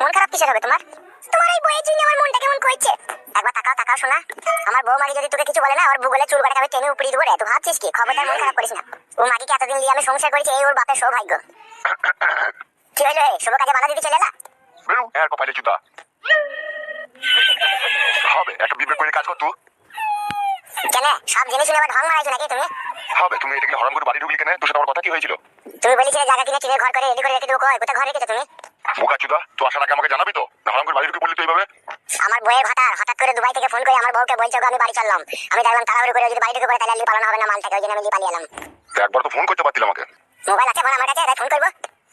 মন খারাপ কিসের হবে তোমার? তোমার এই বইয়ের জন্য আমার মনটা কেমন করছে? একবার তাকাও তাকাও শোনা। আমার বউ মাগি যদি তোকে কিছু বলে না ওর ভূগোলে চুল আমি টেনে উপড়ি দেবো রে। তুই ভাবছিস কি? খবরদার মন খারাপ করিস না। ও মাগিকে এতদিন দিয়ে আমি সংসার করেছি এই ওর বাপের সৌভাগ্য। কি হইল হে শুভ কাজে বাধা দিতে চলে এলা? বেরো এর কপালে জুতা। হবে একটা বিবেক করে কাজ কর তুই। কেন? সব জিনিস নিয়ে আবার ঢং মারাইছো নাকি তুমি? হবে তুমি এটা গেলে হরাম করে বাড়ি ঢুকলি কেন? তোর সাথে আমার কথা কি হয়েছিল? তুমি বলেছিলে জায়গা কিনে টিনের ঘর করে রেডি করে রেখে দেবো। কয় কোথায় ঘর রেখেছো তুমি? বোকা চুদা তুই আসার আগে আমাকে জানাবি তো? না হরাম বাড়ি ঢুকে বললি তো এইভাবে? আমার বইয়ের ভাতার হঠাৎ করে দুবাই থেকে ফোন করে আমার বউকে বলছে আমি বাড়ি চললাম আমি দেখলাম তাড়াহুড়ো করে যদি বাড়ি ঢুকে পড়ে তাহলে পালানো হবে না মালটাকে ওই জন্য আমি পালিয়ে এলাম। একবার তো ফোন করতে পারতিল আমাকে। মোবাইল আছে আমার কাছে? তাই ফোন করব?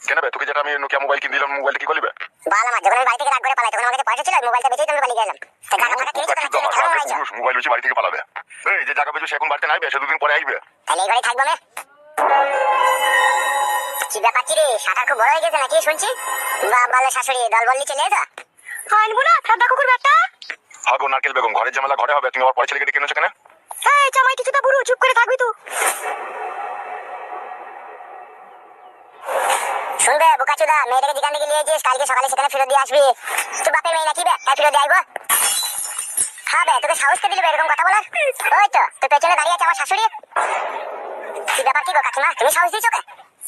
কেন বে? তোকে যেটা আমি নোকিয়া মোবাইল কিনে দিলাম মোবাইলটা কি করবি বল আমার যখন আমি বাড়ি থেকে রাগ করে পালাই তখন আমার কাছে পয়সা ছিল মোবাইলটা বেচেই তো আমি পালিয়ে গেলাম। তো তো মোবাইল হচ্ছে বাড়ি থেকে পালাবে। এই যে জায়গা পেয়েছ সে এখন বাড়িতে নাইবে সে দুদিন পরে আসবে। তাহলে এই ঘরে থাকব আমি? কি ব্যাপার কি রে? শাটার খুব বড় হয়ে গেছে নাকি? শুনছি? বলে শাশুড়ি দল বললি চলে এসো। আনব না ঠান্ডা কুকুর ব্যাটা হবে নারকেল বেগম ঘরের ঝামেলা ঘরে হবে। তুমি আবার পরে ছেলেকে ডেকে এনেছো কেন? এই জামাই কিছুটা বুড়ো চুপ করে থাকবি তুই। শুনবে বোকাচুদা মেয়েটাকে যেখান থেকে নিয়েছিস কালকে সকালে সেখানে ফেরত দিয়ে আসবি। তুই বাপের মেয়ে নাকি বে? তাই ফেরত দিয়ে আসব। হ্যাঁ বে তোকে সাহস কে দিলি এরকম কথা বলার। ওই তো তোর পেছনে দাঁড়িয়ে আছে আমার শাশুড়ি। কি ব্যাপার কি গো কাকিমা? তুমি সাহস দিয়েছ কে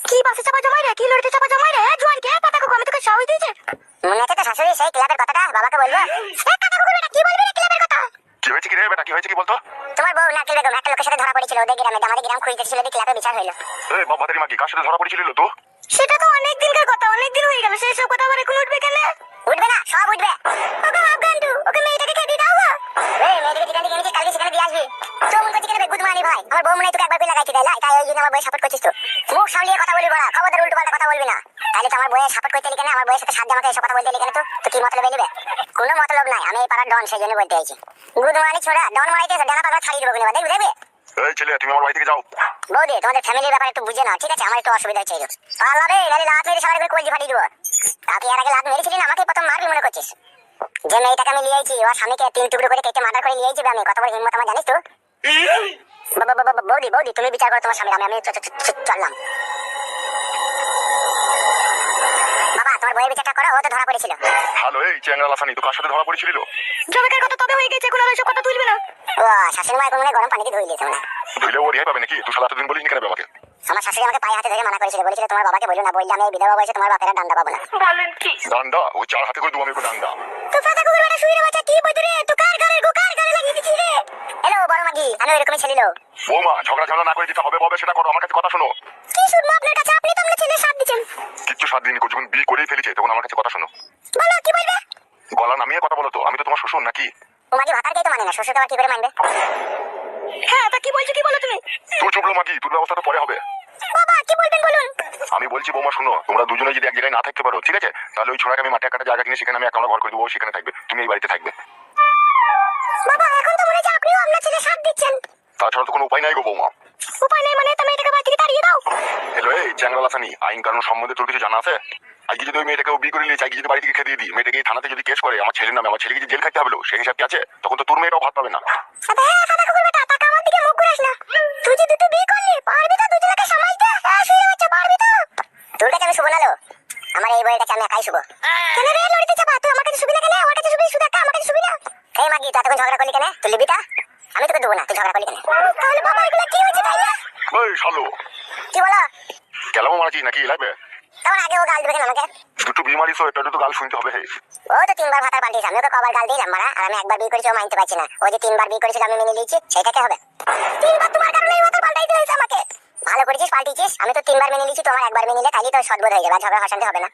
কি বাসে চাপা জমাই রে? কি লড়িতে চাপা জমাই রে? জোয়ান কে পাতা কুকু আমি তোকে সাহস দিয়েছি। মনে আছে তো শাশুড়ি সেই ক্লাবের কথাটা বাবাকে বলব। কাকা কুকুর বেটা কি বলবি রে ক্লাবের কথা? কি হয়েছে কি রে বেটা? কি হয়েছে কি বলতো? তোমার বউ নারকেল বেগম একটা লোকের সাথে ধরা পড়েছিল ওদের গ্রামে আমাদের গ্রাম খুঁজতেছিল দেখি ক্লাবে বিচার হইল। এই বাবা মা কি? কার সাথে ধরা পড়েছিল তো? বউয়ের সাথে সাধ্য আমাকে এসব কথা বলতে এলি কেন তো তো কি মতলব এলিবে কোনো মতলব নাই আমি এই পাড়ার ডন সেই জন্য বলতে চাইছি গুদমানি ছোড়া ডন মারাইতেছে ডানা পাগলা ছাড়িয়ে দেবো কিনা দেখবি দেখবি এই ছেলে তুমি আমার বাড়ি থেকে যাও বৌদি তোমাদের ফ্যামিলির ব্যাপারে একটু বুঝে নাও ঠিক আছে আমার একটু অসুবিধা হচ্ছে পাল্লা রে নাহলে লাত মেরে সবাই কলজি ফাটিয়ে দেবো তাকে এর আগে লাত মেরেছিলি না আমাকে প্রথম মারবি মনে করছিস যে মেয়েটাকে আমি লিয়েছি ওর স্বামীকে তিন টুকরো করে কেটে মার্ডার করে লিয়েছি আমি কত বড় হিম্মত আমার জানিস তো বৌদি বৌদি তুমি বিচার করো তোমার স্বামীর আমি চললাম বইয়ের বিচারটা করো ও তো ধরা পড়েছিল। হ্যালো এই চ্যাংরা লাসানি তো কার সাথে ধরা পড়েছিল? জমিকার কথা তবে হয়ে গেছে এখন আর সব কথা তুলবে না। ও শাশুড়ি মা এখন মনে হয় গরম পানিতে ধুয়ে দিয়েছে মনে হয়। ধুইলে ও রেহাই পাবে নাকি? তুই সারা দিন বলিস কেন বে আমাকে? আমার শাশুড়ি আমাকে পায়ে হাতে ধরে মানা করেছিল বলেছিল তোমার বাবাকে বলো না বললে আমি এই বিধবা বয়সে তোমার বাপেরা ডান্ডা পাবো না। ডান্ডা ওই চার হাতে করে দেবো আমি ওকে ডান্ডা তো ফাটা কুকুর বেটা শুয়ে বাচ্চা কি বদরে তো কার গালে গো কার গালে লাগিয়ে দিছিস রে? হ্যালো বড় মাগি আমি এরকমই ছেলে বৌমা ঝগড়া ঝামেলা না করে দিতে হবে ববে সেটা করো আমার কাছে কথা শোনো। কি শুনব আপনার কাছে আপনি তো আমরা ছেলে সাথ দিচ্ছেন কিচ্ছু সাত দিন যখন বিয়ে করেই ফেলেছে তখন আমার কাছে কথা শোনো। বলো কি বলবে? গলা নামিয়ে কথা বলো তো আমি তো তোমার শ্বশুর নাকি? ও মাগি ভাতারকেই তো মানে না শ্বশুরকে আবার কি করে মানবে? হ্যাঁ তা কি বলছো কি বলো তুমি? তুই চুপলো মাগি তোর ব্যবস্থা তো পরে হবে। বাবা কি বলবেন বলুন? আমি বলছি বৌমা শোনো তোমরা দুজনে যদি এক জায়গায় না থাকতে পারো ঠিক আছে? তাহলে ওই ছোড়াকে আমি মাঠে কাটা জায়গা কিনে সেখানে আমি একটা ঘর করে দেবো ও সেখানে থাকবে। তুমি এই বাড়িতে থাকবে। বাবা এখন তো মনে হচ্ছে আপনিও আপনার ছেলে সাথ দিচ্ছেন। তাছাড়া তো কোনো উপায় নাই গো বৌমা। উপায় নাই মানে? হ্যালো এই চ্যাংরা লাসানি আইন কানুন সম্বন্ধে তোর কিছু জানা আছে? আজকে যদি ওই মেয়েটাকে বিয়ে করে নিয়েছে আজকে যদি বাড়ি থেকে খেতে দিই মেয়েটাকে থানাতে যদি কেস করে আমার ছেলের নামে আমার ছেলেকে জেল খাইতে হবে সেই হিসাব কি আছে? তখন তো তোর মেয়েটাও ভাত পাবে না। না। তোর কাছে আমি শুভ নালো আমার এই বইয়ের কাছে আমি একাই শুভ। কেন রে লড়িতে চাপা? তুই আমার কাছে শুবি কেন? আমার কাছে শুবি? শুধু একা আমার কাছে শুবি এই মাগি তুই এতক্ষণ ঝগড়া করলি কেন? তুই লিবিটা আমি তোকে দেবো না তুই ঝগড়া করলি কেন? তাহলে বাবা এগুলো কি হয়েছে তাই ওই শালো। কি বলো? কেলামো মারাচ্ছিস নাকি লাইবে তখন আগে ও গাল দেবে কেন আমাকে? দুটো বিয়ে মারিস এটা তো গাল শুনতে হবে। হে ও তো তিনবার ভাতার পাল্টিয়েছে আমি ওকে কবার গাল দিলাম মারা। আর আমি একবার বিয়ে করেছি ও মানতে পারছি না। ও যে তিনবার বিয়ে করেছিল আমি মেনে নিয়েছি সেটাকে হবে? তিনবার তোমার কারণে ভাতার পাল্টাইতে হয়েছে আমাকে। ভালো করেছিস পাল্টিয়েছিস আমি তো তিনবার মেনে নিয়েছি তোমার একবার মেনে নিলে তাহলে তো সদবোধ হয়ে যাবে ঝগড়া হাসাতে হবে না।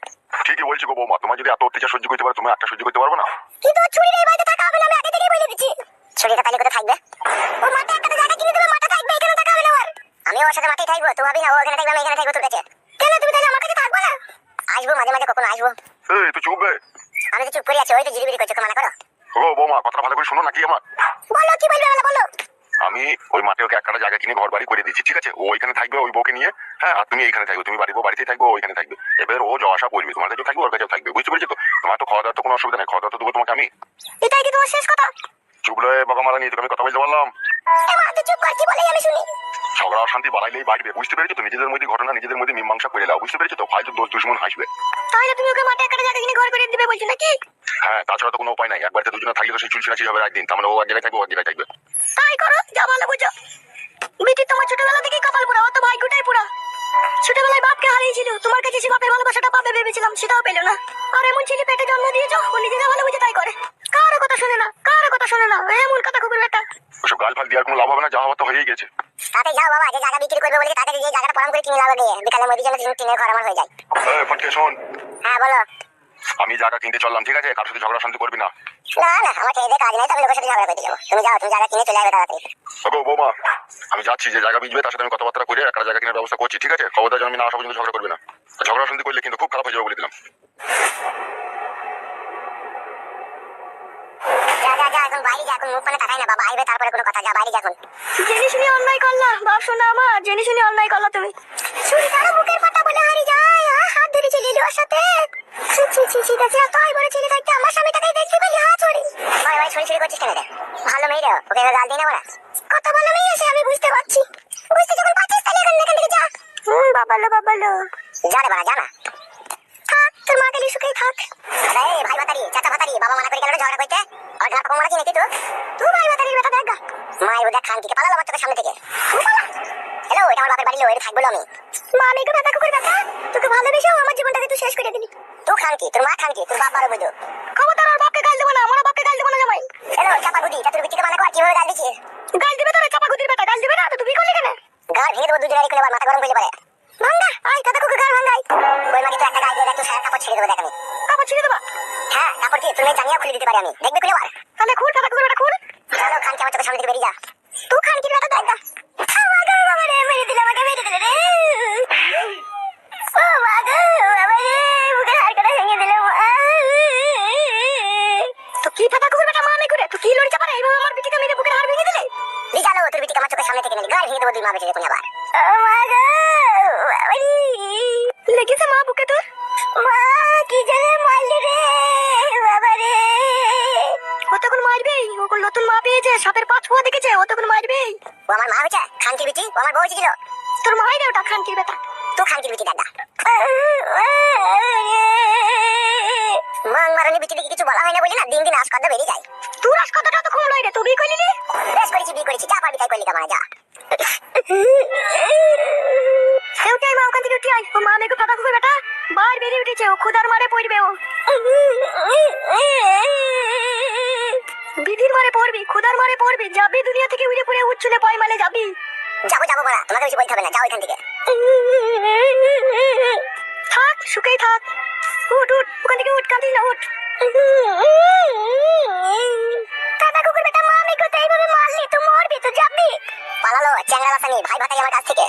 ঠিকই বলছি গো বৌমা তোমার যদি এত অত্যাচার সহ্য করতে পারো তুমি একটা সহ্য করতে পারব না? কিন্তু ওর এই বাড়িতে থাকা হবে না আমি আগে থেকেই বলে দিচ্ছি। ছুরিটা তাহলে কোথায় থাকবে? ও মাঠে একটা জায়গা কিনে দেবে মাঠে থাকবে এখানে আমি ওর সাথে মাঠেই থাকব তুই ভাবি না ও ওখানে থাকবে আমি এখানে থাকব তোর কাছে। কেন তুমি তাহলে আমার কাছে থাকব না? আসব মাঝে মাঝে কখনো আসব। এই তুই চুপ বে। আমি তো চুপ করে আছি ওই তো জিরিবিরি করছ মানা করো। ও বৌমা কথাটা ভালো করে শোনো নাকি আমার? বলো কি বলবে বলো বলো। আমি ওই মাঠে ওকে একটা জায়গা কিনে ঘর বাড়ি করে দিচ্ছি ঠিক আছে? ও ওইখানে থাকবে ওই বউকে নিয়ে। হ্যাঁ আর তুমি এইখানে থাকবে তুমি বাড়ি বাড়িতেই থাকবে ওইখানে থাকবে। এবার ও যাওয়া আসা করবে তোমার কাছেও থাকবে ওর কাছেও থাকবে বুঝতে পেরেছ তো? তোমার তো খাওয়া দাওয়ার তো কোনো অসুবিধা নেই খাওয়া দাওয়া তো দেবো তোমাকে আমি। এটাই কি তোমার শেষ কথা? লয়ে বাবা মারা নিয়ে তোকে আমি কথা বলতে এ চুপ কর কি বলে আমি শুনি। ঝগড়া অশান্তি বাড়াইলেই বাড়বে বুঝতে পেরেছ তো? নিজেদের মধ্যে ঘটনা নিজেদের মধ্যে মীমাংসা করে নাও বুঝতে পেরেছ তো? ফালতু দোষ দুশ্মন হাসবে। তাহলে তুমি ওকে মাঠে একটা জায়গা কিনে ঘর করে দিবে বলছো নাকি? হ্যাঁ তাছাড়া তো কোনো উপায় নাই। একবার তো দুজনে থাকলে তো সেই চুলছিনাচি হবে একদিন। তার মানে ও এক জায়গায় থাকবে ও এক জায়গায় থাকবে। তাই করো যা ভালো বুঝো। বিটি তোমার ছোটবেলা থেকেই কপাল পুরা অত ভাগ্যটাই পুরা ছোটবেলায় বাপকে হারিয়েছিল তোমার কাছে সে বাপের ভালোবাসাটা পাবে ভেবেছিলাম সেটাও পেল না। আর এমন ছেলে পেটে জন্ম দিয়েছ ও নিজেকে ভালো বুঝে তাই করে কারও কথা শোনে না কারও কথা শোনে না এমন কথা খুব একটা ওসব গাল ফাল দেওয়ার কোনো লাভ হবে না যা তো হয়েই গেছে। তাতে যাও বাবা যে জায়গা বিক্রি করবে বলে তাতে যে জায়গাটা পরাম করে কিনে লাভ মধ্যে তিন টিনের ঘর আমার হয়ে যায়। এই ফটকে শোন। হ্যাঁ বলো। আমি জায়গা কিনতে চললাম ঠিক আছে? কারোর সাথে ঝগড়া শান্তি করবি না। না না আমার খেয়ে কাজ নেই লোকের সাথে ঝগড়া করতে যাব। তুমি যাও তুমি জায়গা কিনে চলে যাবে তাড়াতাড়ি। ওগো বৌমা আমি যাচ্ছি যে জায়গা বিজবে তার সাথে আমি কথাবার্তা করে একটা জায়গা কেনার ব্যবস্থা করছি ঠিক আছে? খবরদার যেন আমি না আসা পর্যন্ত ঝগড়া করবে না। ঝগড়া শান্তি করলে কিন্তু খুব খারাপ হয়ে যাবে বলে দিলাম। যা যা যা এখন বাইরে যা এখন মুখ পানে তাকাই না বাবা আইবে তারপরে কোনো কথা যা বাইরে যা এখন। জেনে শুনে অন্যায় করলা বাপ শোনা আমার জেনে শুনে অন্যায় করলা তুমি। ছুরি তারা বুকের পাটা বলে হারি যায় হাত ধরে চলে এলো ওর সাথে। ছি ছি ছি ছি দেখছি এত বড় ছেলে থাকতে আমার স্বামীটাকেই দেখতে পেলি হা ছড়ি ভাই ভাই ছড়ি ছড়ি করছিস কেন রে ভালো মেয়ে রে ওকে গাল দিই না বলা কত ভালো মেয়ে সে আমি বুঝতে পারছি। বুঝতে যখন পারছিস তাহলে এখান থেকে যা। হুম বাবালো বাবালো। যা রে বাড়া যা না। থাক তোর মা গেলি সুখেই থাক। আরে ভাই বাতারি চাচা বাতারি বাবা মানা করে গেল ঝগড়া করতে? আর ঘর কম মারা চিনি তো তুই ভাই বাতারির বেটা দেখ গা। মায়ের ওদের খান থেকে পালালো বাচ্চাদের সামনে থেকে। হ্যালো এটা আমার বাপের বাড়ি লো থাকব আমি। মা আমি তো ব্যথা কুকুর ব্যথা। তোকে ভালোবেসে আমার জীবনটাকে তুই শেষ করে দিলি। তুই খান কি তোর মা খান কি তোর বাপ বারো বুঝো ক্ষমতা আর বাপকে গাল দেবো না আমার বাপকে গাল দেবো না জামাই। হ্যালো চাপা গুদি তা তোর বিটিকে মানা কর কীভাবে গাল দিছিস গাল দিবে তোর চাপা গুদির বেটা গাল দিবে না তো তুই করলি কেন? গাল ভেঙে দেবো দুজনের আবার মাথা গরম করলে পারে পারি আমি। দেখবে খুলে বার তাহলে খুল দাদা কুকুর বেটা খুল চলো খান কি আমার চোখের সামনে থেকে বেরিয়ে যা। তুই খান কি বেটা দেখ আমাকে বাবা রে মেরে দিলে আমাকে মেরে দিলে রে। ও মা গো বাবা রে বুকের হাড়কাটা ভেঙে দিলে তো কি ফাটা কুকুর বেটা মা আমি করে? তুই কি লড়ি চাপা রে এইভাবে আমার বিটিকে মেরে বুকের হাড় ভেঙে দিলে? লি তোর বিটিকে আমার চোখের সামনে থেকে নিলি গাড়ি ভেঙে দেবো দুই মা বেঁচে কোন আবার। ও মা গো বাবা রে। লেগেছে মা বুকে তোর? মা কি জানে মারলি রে। পেয়েছে সাপের পা ছোঁয়া দেখেছে ও তখন মারবেই ও আমার মা হয়েছে খানকির বিটি ও আমার বউ ছিল তোর মাই রে ওটা খানকির বেটা? তো খানকির বিটি দাদা। মাং মারানি বিটি দিকে কিছু বলা হয় না বলি না দিন দিন আসকদ্দ বেরিয়ে যায়। তোর আসকদ্দটা তো খুব লয় রে তুই করলি রে বেশ করেছি বিয়ে করেছি যা পারবি তাই করলি কামানা যা। সেউটাই মা ওখান থেকে উঠে আয়। ও মা মেয়েকে ফাটা কুকুর বেটা বার বেরিয়ে উঠেছে ও খুদার মারে পড়বে ও। বিধির মারে পড়বি খুদার মারে পড়বি যাবি দুনিয়া থেকে উড়ে পড়ে উচ্ছলে পয় মালে যাবি। যাব যাব বলা তোমাকে বেশি বলতে হবে না যাও এখান থেকে। থাক সুখেই থাক। উঠ উঠ ওখান থেকে উঠ কাঁদিস না উঠ। দাদা কুকুর বেটা মা আমি কোথায়? এইভাবে মারলি তো মরবি তো যাবি। পালালো চ্যাংড়া লাসানি ভাই ভাতাই আমার কাছ থেকে।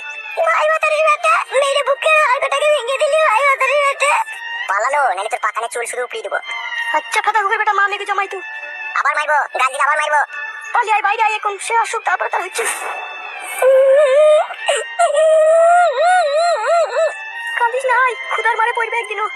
ভাই ভাতারির বেটা মেরে বুকের হাড়টাকে ভেঙে দিলি ভাই ভাতারির বেটা। পালালো নালে তোর পাকানে চুল শুধু উপড়িয়ে দেবো। আচ্ছা ফাটা কুকুর বেটা মা মেয়েকে জমাই তুই আবার মারবো গাল দিলে আবার মারবো। পালি আয় বাইরে আয় এখন, সে আসুক, তারপরে তার হচ্ছে। কাঁদিস না, আয় খুদার মারে পড়বে একদিনও।